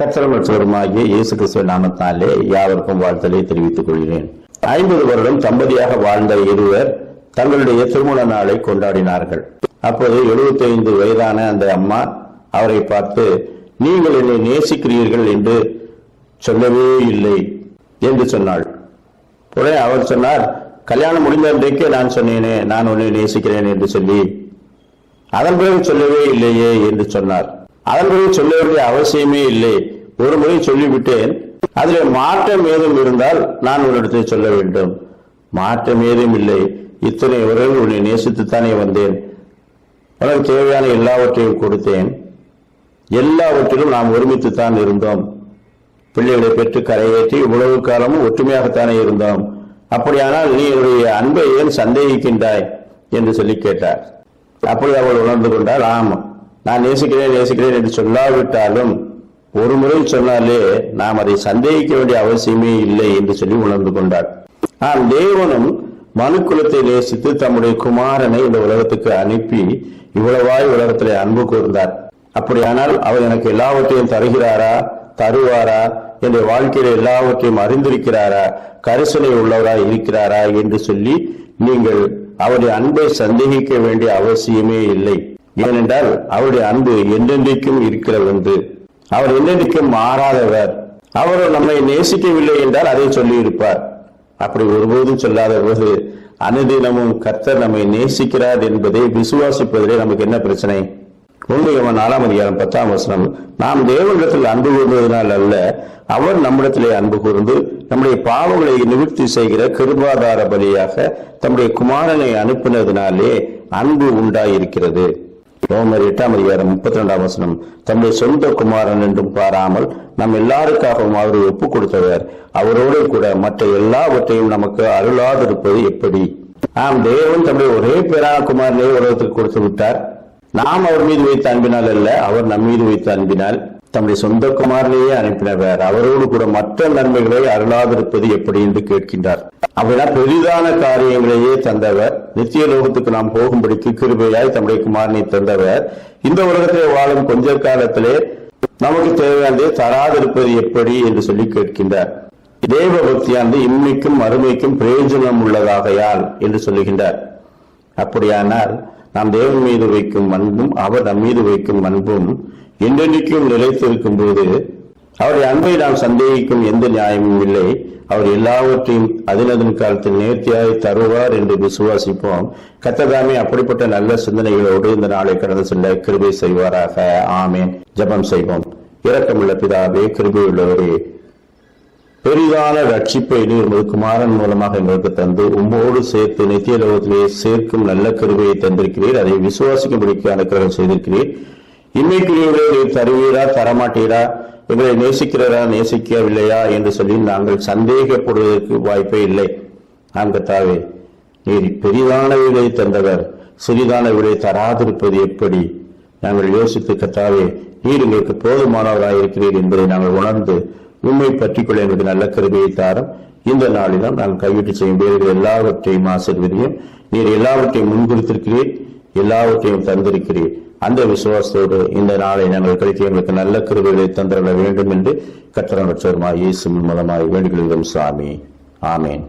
கத்திரமற்றவருமாகிய இயேசு கிறிஸ்துவ நாமத்தாலே யாவருக்கும் வாழ்த்தலை தெரிவித்துக் கொள்கிறேன். ஐம்பது வருடம் தம்பதியாக வாழ்ந்த இருவர் தங்களுடைய திருமண நாளை கொண்டாடினார்கள். அப்போது 75 வயதான அந்த அம்மா அவரை பார்த்து நீங்கள் என்னை நேசிக்கிறீர்கள் என்று சொல்லவே இல்லை என்று சொன்னாள். உடனே அவர் சொன்னார் கல்யாணம் முடிந்த அன்றைக்கே நான் சொன்னேனே நான் உன்னை நேசிக்கிறேன் என்று சொல்லி அதன் பிறகு சொல்லவே இல்லையே என்று சொன்னார். அதன் சொல்ல வேண்டிய அவசியமே இல்லை. ஒரு முறை சொல்லிவிட்டேன். அதில் மாற்றம் ஏதும் இருந்தால் நான் உன்னிடத்தில் சொல்ல வேண்டும். மாற்றம் ஏதும் இல்லை. இத்தனை உறவில் உன்னை நேசித்துத்தானே வந்தேன். உனக்கு தேவையான எல்லாவற்றையும் கொடுத்தேன். எல்லாவற்றிலும் நாம் ஒருமித்துத்தான் இருந்தோம். பிள்ளைகளை பெற்று கரையேற்றி இவ்வளவு காலமும் ஒற்றுமையாகத்தானே இருந்தோம். அப்படியானால் நீ என்னுடைய அன்பை ஏன் சந்தேகிக்கின்றாய்? என்று சொல்லி கேட்டார். அப்படி அவள் உணர்ந்து கொண்டால் ஆம் நான் நேசிக்கிறேன் நேசிக்கிறேன் என்று சொல்லாவிட்டாலும் ஒரு முறை சொன்னாலே நாம் அதை சந்தேகிக்க வேண்டிய அவசியமே இல்லை என்று சொல்லி உணர்ந்து கொண்டார். ஆனால் தேவனும் மனுக்குலத்தை நேசித்து தம்முடைய குமாரனை இந்த உலகத்துக்கு அனுப்பி இவ்வளவாய் உலகத்திலே அன்பு கூர்ந்தார். அப்படியானால் அவர் எனக்கு எல்லாவற்றையும் தருகிறாரா தருவாரா? என்ற வாழ்க்கையில எல்லாவற்றையும் அறிந்திருக்கிறாரா? கரிசனை உள்ளவரா இருக்கிறாரா? என்று சொல்லி நீங்கள் அவருடைய அன்பை சந்தேகிக்க வேண்டிய அவசியமே இல்லை. ஏனென்றால் அவருடைய அன்பு என்றென்றைக்கும் இருக்கிற என்று அவர் என்றென்றைக்கும் மாறாதவர். அவர் நம்மை நேசிக்கவில்லை என்றால் அதை சொல்லி இருப்பார் அப்படி ஒருபோதும் சொல்லாத போது அனுதினமும் கர்த்தர் நம்மை நேசிக்கிறார் என்பதை விசுவாசிப்பதிலே நமக்கு என்ன பிரச்சனை? உண்மையவன் நாலாம் அதிகாரம் பத்தாம் வசனம் நாம் தேவனிடத்தில் அன்பு கூறுவதனால் அல்ல அவர் நம்மிடத்திலே அன்பு கூர்ந்து நம்முடைய பாவங்களை நிவர்த்தி செய்கிற கிருபாதார பலியாக தம்முடைய குமாரனை அனுப்பினதினாலே அன்பு உண்டாயிருக்கிறது. ரோமர் எட்டாம் அதிகாரம் முப்பத்தி ரெண்டாம் வசனம். தம்முடைய சொந்த குமாரன் என்றும் பாராமல் நம் எல்லாருக்காகவும் அவரை ஒப்பு கொடுத்தவர் அவரோடு கூட மற்ற எல்லாவற்றையும் நமக்கு அருளாதிருப்பது எப்படி? ஆம் தேவன் தம்முடைய ஒரே பேரான குமாரனை உலகத்துக்கு கொடுத்து விட்டார். நாம் அவர் மீது வைத்த அன்பினால் அல்ல அவர் நம் மீது வைத்த அன்பினால். தம்முடைய சொந்த குமாரனையே அனுப்பினவர். அவரோடு கூட மற்ற நன்மைகளை அருளாதிருப்பது எப்படி என்று கேட்கின்றார். அப்படின்னா பெரிதான காரியங்களையே தந்தவர். நித்திய லோகத்துக்கு நாம் போகும்படிக்கு கிருபையாய் தம்முடைய குமாரனை தந்தவர். இந்த உலகத்திலே வாழும் கொஞ்ச காலத்திலே நமக்கு தேவையானதை தராதிருப்பது எப்படி என்று சொல்லி கேட்கின்றார். தேவ பக்தியானது இம்மைக்கும் மறுமைக்கும் பிரயோஜனம் உள்ளதாகையால் என்று சொல்லுகின்றார். அப்படியானால் நாம் தேவன் மீது வைக்கும் அன்பும் அவர் நம் மீது வைக்கும் அன்பும் என்றென்றைக்கும் நிலைத்திருக்கும் போது அவருடைய அன்பை நாம் சந்தேகிக்கும் எந்த நியாயமும் இல்லை. அவர் எல்லாவற்றையும் அதினதன் காலத்தில் நேர்த்தியாய் தருவார் என்று விசுவாசிப்போம். கத்ததாமே அப்படிப்பட்ட நல்ல சிந்தனைகளோடு இந்த நாளை கடந்து செல்ல கிருபை செய்வாராக. ஆமேன். ஜெபம் செய்வோம். இரக்கமுள்ள பிதாவே கிருபை உள்ளவரே பெரிதான ரட்சிப்பை நீர் உமது குமாரன் மூலமாக எங்களுக்கு தந்து உம்மோடு சேர்த்து நித்திய லோகத்திலே சேர்க்கும் நல்ல கருவையை தந்திருக்கிறீர். அதை விசுவாசிக்கும்படிக்கு அனுக்கிரகம் செய்திருக்கிறீர். இன்னைக்குரியவர்களை தருவீரா தரமாட்டீரா? எங்களை நேசிக்கிறதா நேசிக்கவில்லையா என்று சொல்லி நாங்கள் சந்தேகப்படுவதற்கு வாய்ப்பே இல்லை. ஆம் கத்தாவே நீர் பெரிதானவர்களை தந்தவர் சிறிதானவர்களை தராதிருப்பது எப்படி? நாங்கள் யோசித்து கத்தாவே நீர் எங்களுக்கு போதுமானவராயிருக்கிறீர் என்பதை நாங்கள் உணர்ந்து உண்மை பற்றிக்கொள்ள எங்களுக்கு நல்ல கருவியை தாரம். இந்த நாளிலும் நாங்கள் கைவிட்டு செய்யும் வேறு எல்லாவற்றையும் ஆசிர்வதியும். நீர் எல்லாவற்றையும் முன்குறித்திருக்கிறீர் எல்லாவற்றையும் தந்திருக்கிறீர். அந்த விசுவாசத்தோடு இந்த நாளை நாங்கள் கழித்து எங்களுக்கு நல்ல கருவிகளை தந்திரவிட வேண்டும் என்று கட்டண இயேசு மூலமாய் வேண்டுகிறோம் சாமி. ஆமேன்.